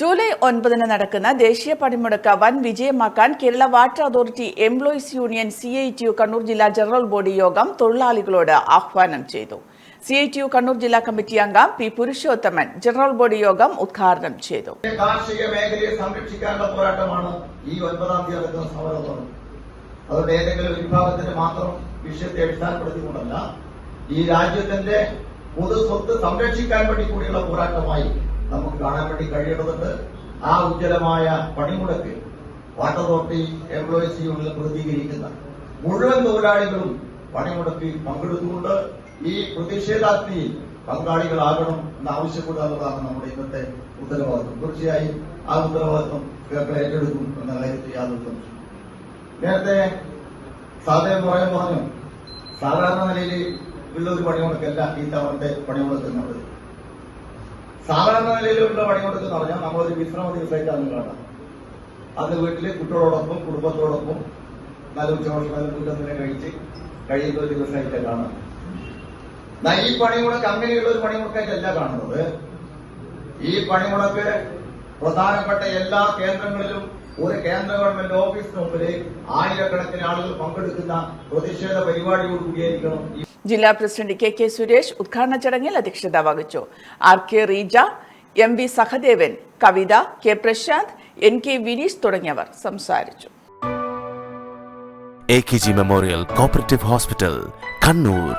July ഒൻപതിന് നടക്കുന്ന ദേശീയ പണിമുടക്ക് വൻ വിജയമാക്കാൻ Kerala water authority employees union C I T U Kannur ജില്ലാ ജനറൽ ബോഡി യോഗം തൊഴിലാളികളോട് ആഹ്വാനം ചെയ്തു. C I T U Kannur ജില്ലാ കമ്മിറ്റി അംഗം പി പുരുഷോത്തമൻ ജനറൽ ബോഡി യോഗം ഉദ്ഘാടനം ചെയ്തു. കാർഷിക മേഖലയെ സംരക്ഷിക്കാനുള്ള പോരാട്ടമാണ് ഈ ഒൻപതാം തീയതി നടക്കുന്ന സമരത്തോട്. അതുകൊണ്ട് ഏതെങ്കിലും വിഭാഗത്തിന്റെ മാത്രം വിഷയത്തെ അടിസ്ഥാനപ്പെടുത്തിക്കൊണ്ടല്ല ഈ രാജ്യത്തിന്റെ പൊതു സ്വത്ത് സംരക്ഷിക്കാൻ വേണ്ടി കൂടിയുള്ള പോരാട്ടമായി നമുക്ക് കാണാൻ വേണ്ടി കഴിയേണ്ടതുണ്ട്. ആ ഉജ്ജ്വലമായ പണിമുടക്ക് വാട്ടർ അതോറിറ്റി എംപ്ലോയീസ് യൂണിയൻ പ്രതികരിക്കുന്ന മുഴുവൻ തൊഴിലാളികളും പണിമുടക്കിൽ പങ്കെടുത്തുകൊണ്ട് ഈ പ്രതിഷേധാഗ്നിയിൽ പങ്കാളികളാകണം എന്ന് നമ്മുടെ ഇന്നത്തെ ഉത്തരവാദിത്വം. തീർച്ചയായും ആ ഉത്തരവാദിത്വം കേരളം ഏറ്റെടുക്കും എന്ന കാര്യത്തിൽ യാതൊരു നേരത്തെ സാധനം പറയാൻ പറഞ്ഞു സാധാരണ നിലയിൽ ഉള്ള ഒരു പണിമുടക്കല്ല ഈ തവണത്തെ പണിമുടക്ക് എന്നുള്ളത്. സാധാരണ നിലയിലുള്ള പണിമുടക്ക് എന്ന് പറഞ്ഞാൽ നമ്മളൊരു വിശ്രമ ദിവസമായിട്ടാണ് കാണാം. അന്ന് വീട്ടിൽ കുട്ടികളോടൊപ്പം കുടുംബത്തോടൊപ്പം നല്ല ഉച്ചഭക്ഷണം കൂട്ടത്തിനെ കഴിച്ച് കഴിയുന്ന ഒരു ദിവസമായിട്ട് കാണാം എന്നാ ഈ പണിമുടക്ക് അങ്ങനെയുള്ള ഒരു പണിമുടക്കായിട്ടല്ല കാണുന്നത്. ഈ പണിമുടക്ക് പ്രധാനപ്പെട്ട എല്ലാ കേന്ദ്രങ്ങളിലും ഒരു കേന്ദ്ര ഗവൺമെന്റ് ഓഫീസിന് മുമ്പിൽ ആയിരക്കണക്കിന് ആളുകൾ പങ്കെടുക്കുന്ന പ്രതിഷേധ പരിപാടിയോട് കൂടിയായിരിക്കണം ജില്ലാ പ്രസിഡന്റ് കെ കെ സുരേഷ് ഉദ്ഘാടന ചടങ്ങിൽ അധ്യക്ഷത വഹിച്ചു. R K Reeja M V Sahadevan Kavitha K Prashanth N K Vineesh തുടങ്ങിയവർ സംസാരിച്ചു. A K G memorial cooperative hospital Kannur.